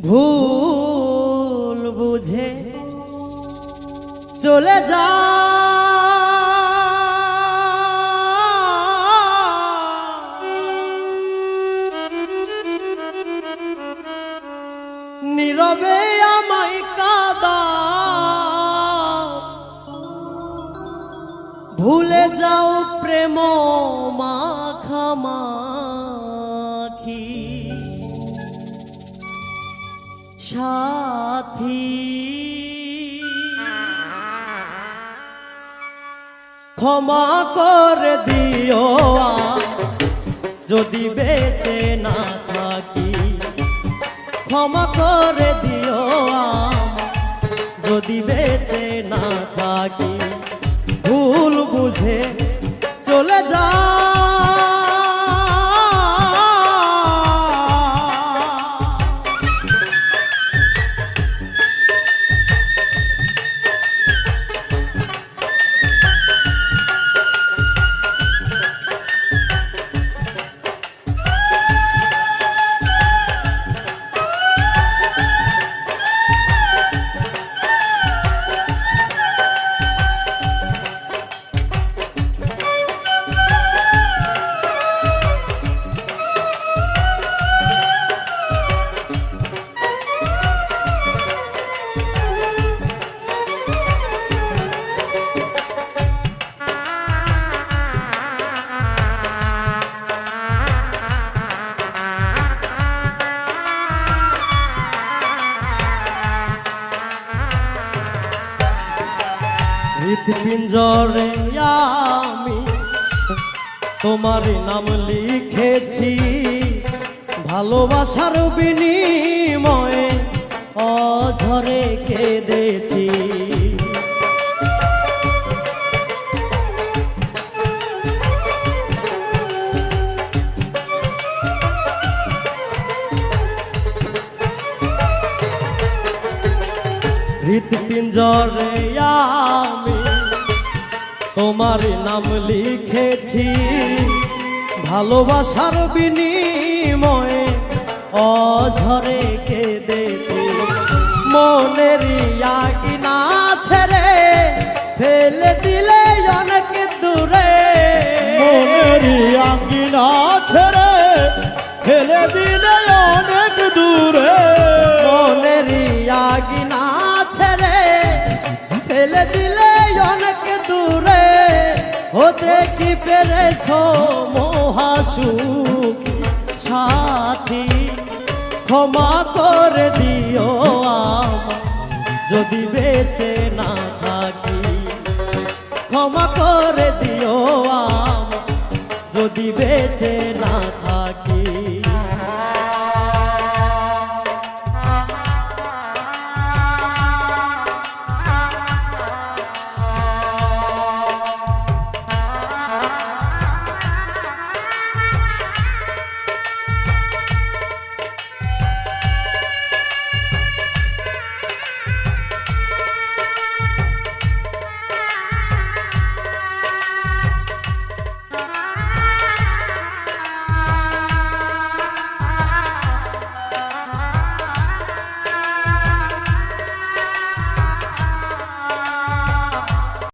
ভুল বুঝে চলে যা। নীরবে আমায় কাদা। ভুলে যাও প্রেম মাখামাখি সাথী। ক্ষমা করে দিও যদি বেঁচে না থাকি। ক্ষমা করে দিও যদি বেঁচে না থাকি। ভুল বুঝে চলে যা। হৃৎপিঞ্জরে আমি তোমার নাম লিখেছি। ভালোবাসার বিনিময়ে অঝরে কেঁদেছি। হৃৎপিঞ্জরে আমি তোমার নাম লিখেছি। ভালোবাসার বিনিময়ে অঝরে কেঁদেছি। মনের ইয়া ছেড়ে কি পেরেছ মহাসুখ সাথী। ক্ষমা করে দিও যদি বেঁচে না থাকি। ক্ষমা করে দিও যদি বেঁচে না